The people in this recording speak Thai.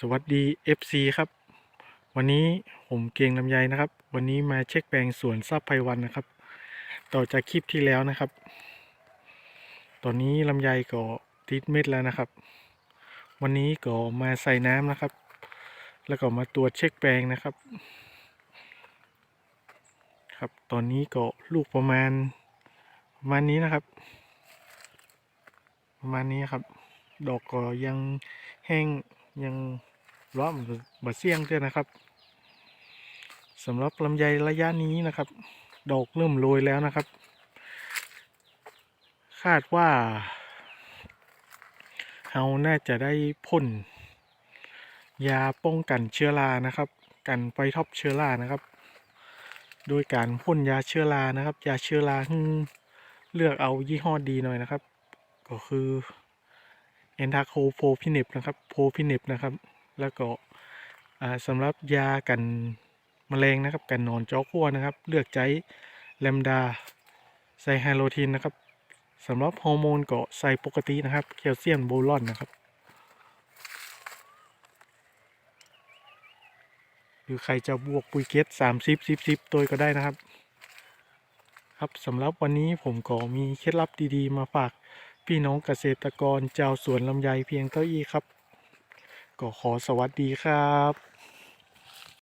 สวัสดี FC ครับ วันนี้ผมเกียงลำไยนะครับ วันนี้มาเช็คแปลงสวนทรัพย์ไพวันนะครับ ต่อจากคลิปที่แล้วนะครับ ตอนนี้ลำไยก็ติดเม็ดแล้วนะครับ วันนี้ก็มาใส่น้ำนะครับ แล้วก็มาตรวจเช็คแปลงนะครับ ครับตอนนี้ก็ลูกประมาณประมาณนี้นะครับ ประมาณนี้ครับ ดอกก็ยังแห้ง ยังร้อนบะเสี่ยงด้วยนะครับสำหรับลำไยระยะนี้นะครับ ดอกเริ่มโรยแล้วนะครับ คาดว่าเราน่าจะได้พ่นยาป้องกันเชื้อรานะครับ กันไฟท็อปเชื้อรานะครับ โดยการพ่นยาเชื้อรานะครับ ยาเชื้อราให้เลือกเอายี่ห้อดีหน่อยนะครับ ก็คือ แอนทาโคโฟพิเนปนะครับโพพิเนปนะครับ แล้วก็สำหรับยากันแมลงนะครับ กันนอนจอขั้วนะครับ เลือกใช้แลมดาไซไฮโลทินนะครับสำหรับฮอร์โมนก็ใส่ปกตินะครับ แคลเซียมโบรอนนะครับ หรือใครจะบวกปุ๋ยเกตสามสิบสิบสิบตัวก็ได้นะครับ ครับสำหรับวันนี้ผมก็มีเคล็ดลับดีๆ มาฝาก พี่น้องเกษตรกรเจ้าสวนลำไยเพียงเท่าอี้ครับ ก็ขอสวัสดีครับ